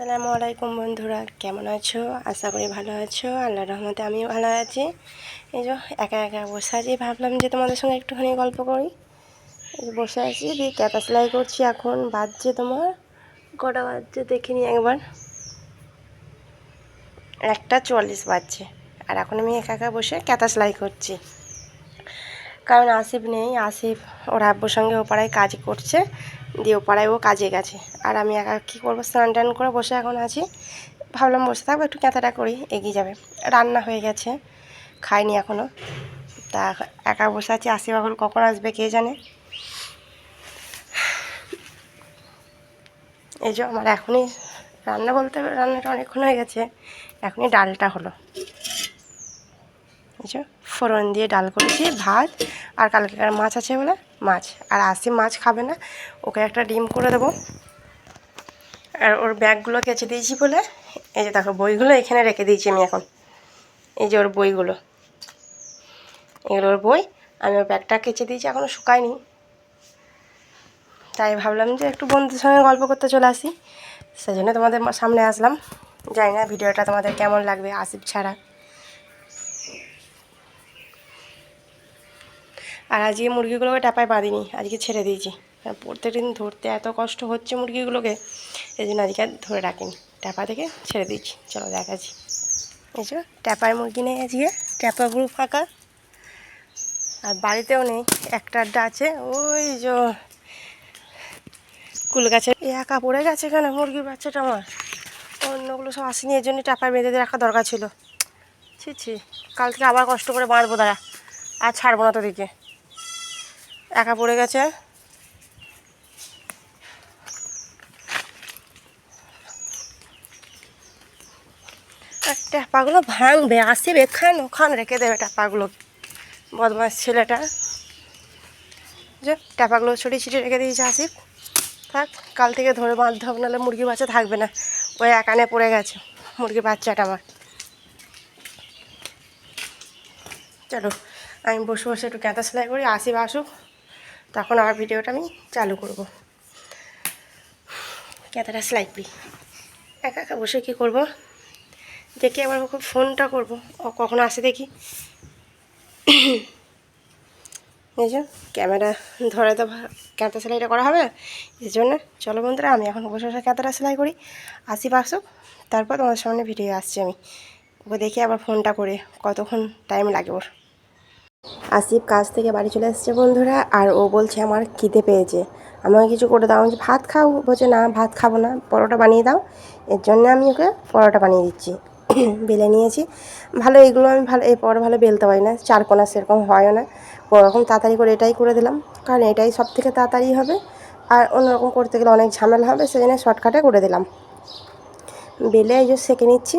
আসসালামু আলাইকুম বন্ধুরা, কেমন আছো? আশা করি ভালো আছো। আল্লাহ রহমতে আমিও ভালো আছি। এই যে একা একা বসে আছি, ভাবলাম যে তোমাদের সঙ্গে একটুখানি গল্প করি। বসে আছি দিয়ে ক্যাতা সেলাই করছি এখন, বাজছে তোমার কটা বাজছে দেখিনি একবার। একটা চল্লিশ বাজছে, আর এখন আমি একা একা বসে ক্যাতা সেলাই করছি। কারণ আসিফ নেই, আসিফ ওর আব্বুর সঙ্গে ও পাড়ায় কাজ করছে, দিয়ে ও পাড়ায় ও কাজে গেছে। আর আমি একা কী করব? স্নান টান করে বসে এখন আছি। ভাবলাম বসে থাকব, একটু ক্যাঁথাটা করি, এগিয়ে যাবে। রান্না হয়ে গেছে, খাইনি এখনও তা একা বসে আছি, আসিফ এখন কখন আসবে কে জানে? এই যে আমার এখনই রান্না বলতে রান্নাটা অনেকক্ষণ হয়ে গেছে, এখনই ডালটা হলো। এই যে ফোড়ন দিয়ে ডাল করেছি, ভাত, আর কালকেকার মাছ আছে বলে? মাছ। আর আসি মাছ খাবে না, ওকে একটা ডিম করে দেবো। আর ওর ব্যাগগুলো কেচে দিয়েছি বলে, এই যে দেখো বইগুলো এখানে রেখে দিয়েছি আমি এখন। এই যে ওর বইগুলো। এগুলো ওর বই, আমি ওর ব্যাগটা কেচে দিয়েছি এখনও শুকায়নি। তাই ভাবলাম যে একটু বন্ধুদের সঙ্গে গল্প করতে চলে আসি। সেই জন্য তোমাদের সামনে আসলাম। জানি না ভিডিওটা তোমাদের কেমন লাগবে, আসিফ ছাড়া। আর আজকে মুরগিগুলোকে টাপায় বাঁধিনি, আজকে ছেড়ে দিয়েছি। প্রত্যেকদিন ধরতে এত কষ্ট হচ্ছে মুরগিগুলোকে, এই জন্য আজকে আর ধরে রাখিনি। ট্যাপা থেকে ছেড়ে দিয়েছি। চলো দেখাচ্ছি। এই যে ট্যাপায় মুরগি নেই আজকে ট্যাপাগুলো ফাঁকা। আর বাড়িতেও নেই, একটা আড্ডা আছে, ওই যে কুল গাছে। একা পড়ে গেছে কেন মুরগির বাচ্চাটা আমার? অন্যগুলো সব আসেনি, এর জন্য টাপায় বেঁধে রাখা দরকার ছিল। ছি ছি কাল থেকে আবার কষ্ট করে বাঁধবো দাঁড়া। আর ছাড়বো না তোদিকে একা পড়ে গেছে। আর ট্যাপাগুলো ভাঙবে, আসিবে এখান ওখান রেখে দেবে ট্যাপাগুলো বদমাস ছেলেটা। যে ট্যাপাগুলো ছড়িয়ে ছিটিয়ে রেখে দিয়েছে আসিফ। থাক, কাল থেকে ধরে বাঁধতে হবে, নাহলে মুরগি বাচ্চা থাকবে না। ওই একানে পড়ে গেছে মুরগি বাচ্চাটা আমার চলো, আমি বসে বসে একটু ক্যাঁথা সেলাই করি, আসিফ আসুক। তখন আবার ভিডিওটা আমি চালু করব। ক্যাঁথাটা সেলাই করি একা একা বসে কী করব? দেখি আবার ওকে ফোনটা করব। ও কখন আসে দেখি। এই যে ক্যামেরা ধরে তো ক্যাঁথা সেলাইটা করা হবে। এই জন্য, চলো বন্ধুরা, আমি এখন বসে বসে ক্যাঁথাটা সেলাই করি। আসিফ আসুক তারপর তোমাদের সামনে ভিডিও আসছি আমি। ওকে দেখি আবার ফোনটা করে কতক্ষণ টাইম লাগে ওর। আসিফ কাজ থেকে বাড়ি চলে এসেছে বন্ধুরা আর ও বলছে আমার খিদে পেয়েছে। আমাকে কিছু করে দাও বলছি, ভাত খাও? বলছে না ভাত খাব না পরোটা বানিয়ে দাও। এর জন্য আমি ওকে পরোটা বানিয়ে দিচ্ছি। বেলে নিয়েছি। ভালো এইগুলো আমি ভালো এই পরোটা ভালো বেলতে পারি না চারকোনা সেরকম হয়ও না। ওরকম তাড়াতাড়ি করে এটাই করে দিলাম কারণ এটাই সব থেকে তাড়াতাড়ি হবে। আর অন্যরকম করতে গেলে অনেক ঝামেলা হবে সেই জন্য শর্টকাটে করে দিলাম। বেলে এই যে সেঁকে নিচ্ছি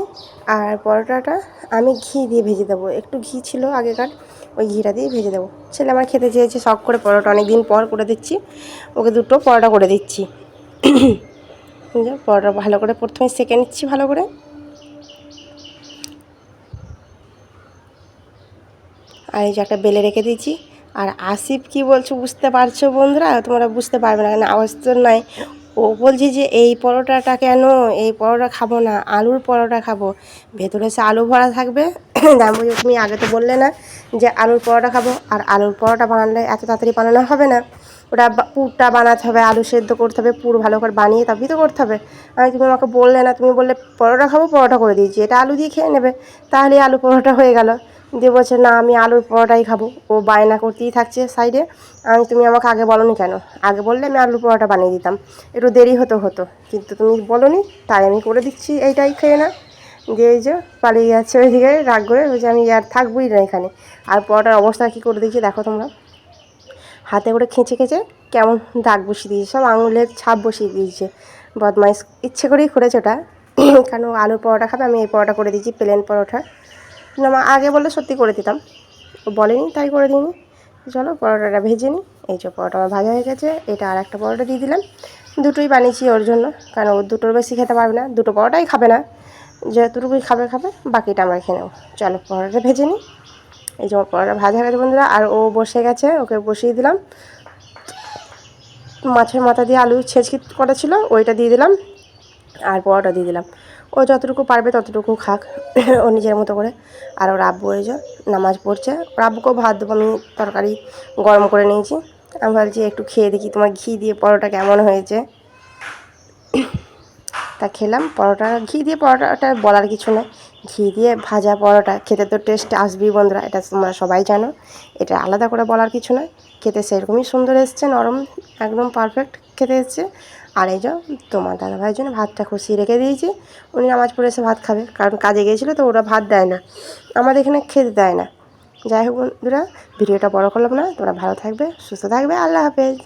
আর পরোটাটা আমি ঘি দিয়ে ভেজে দেবো। একটু ঘি ছিল আগেকার ওই ঘিটা দিয়ে ভেজে দেবো। ছেলে আমার খেতে চেয়েছে, শখ করে পরোটা অনেক দিন পর করে দিচ্ছি। ওকে দুটো পরোটা করে দিচ্ছি। পরোটা ভালো করে প্রথমে সেঁকে নিচ্ছি ভালো করে। আর এই যে একটা বেলে রেখে দিয়েছি। আর আসিফ কি বলছো বুঝতে পারছ বন্ধুরা? তোমরা বুঝতে পারবে না, কারণ আওয়াজ তো নাই। ও বলছে যে, এই পরোটাটা কেন? এই পরোটা খাব না, আলুর পরোটা খাব। ভেতরে সে আলু ভরা থাকবে। আমি বলছি, তুমি আগে তো বললে না যে আলুর পরোটা খাব, আর আলুর পরোটা বানালে এত তাড়াতাড়ি বানানো হবে না। ওটা পুরটা বানাতে হবে, আলু সেদ্ধ করতে হবে, পুর ভালো করে বানিয়ে তবেই তো করতে হবে। আমি তুমি আমাকে বললে না, তুমি বললে পরোটা খাব, পরোটা করে দিয়েছি। এটা আলু দিয়ে খেয়ে নেবে। তাহলে আলু পরোটা হয়ে গেল। দিয়ে বলছে, না, আমি আলুর পরোটাই খাব। ও বায়না করতেই থাকছে সাইডে। আমি তুমি আমাকে আগে বলনি কেন? আগে বললে আমি আলুর পরোটা বানিয়ে দিতাম। একটু দেরি হতো হতো। কিন্তু তুমি বলনি, তাই আমি করে দিচ্ছি এইটাই খেয়ে না। দিয়ে যে পালিয়ে যাচ্ছে ওইদিকে রাগ করে বলছে, আমি আর থাকবোই না এখানে। আর পরোটার অবস্থা কী করে দিয়েছি দেখো তোমরা। হাতে করে খেঁচে খেঁচে কেমন দাগ বসিয়ে দিয়েছে, সব আঙুলের ছাপ বসিয়ে দিয়েছে। বদমাইশ ইচ্ছে করেই করেছে ওটা। কারণ আলুর পরোটা খাবে? আমি এই পরোটা করে দিয়েছি, প্লেন পরোটা। কিন্তু আমার আগে বললে সত্যি করে দিতাম। ও বলেনি, তাই করে দিইনি। চলো, পরোটাটা ভেজে নিই। এই যে পরোটা আমার ভাজা হয়ে গেছে, এটা আর একটা পরোটা দিয়ে দিলাম। দুটোই বানিয়েছি ওর জন্য, কারণ ও দুটোর বেশি খেতে পারবে না, দুটো পরোটাই খাবে না। যেটুকুই খাবে খাবে, বাকিটা আমরা খেয়ে নেব। চলো, পরোটাটা ভেজে নিই। এই যে পরোটা ভাজা হয়ে গেছে বন্ধুরা, আর ও বসে গেছে, ওকে বসিয়ে দিলাম। মাছের মাথা দিয়ে আলু ছেঁচকি করা ছিল, ওইটা দিয়ে দিলাম, আর পরোটা দিয়ে দিলাম। ও যতটুকু পারবে ততটুকু খাক, ও নিজের মতো করে। আর ওর আব্বু এই নামাজ পড়ছে। ওর আব্বুকেও ভাত দেবো, আমি তরকারি গরম করে নিয়েছি। আমি ভাবছি একটু খেয়ে দেখি তোমার ঘি দিয়ে পরোটা কেমন হয়েছে। তা খেলাম, পরোটা, ঘি দিয়ে পরোটাটা বলার কিছু নয় ঘি দিয়ে ভাজা পরোটা, খেতে তো টেস্ট আসবেই বন্ধুরা, এটা তোমরা সবাই জানো। এটা আলাদা করে বলার কিছু নয়। খেতে সেরকমই সুন্দর এসছে, নরম, একদম পারফেক্ট খেতে এসছে। আর এই যাও তোমার দাদাভাইয়ের জন্য ভাতটা খুশিয়ে রেখে দিয়েছি। উনি নামাজ পড়ে এসে ভাত খাবে, কারণ কাজে গিয়েছিল তো ওরা ভাত দেয় না। আমাদের এখানে খেতে দেয় না। যাই হোক বন্ধুরা, ভিডিওটা বড় করলাম না, তোমরা ভালো থাকবে, সুস্থ থাকবে, আল্লাহ হাফেজ।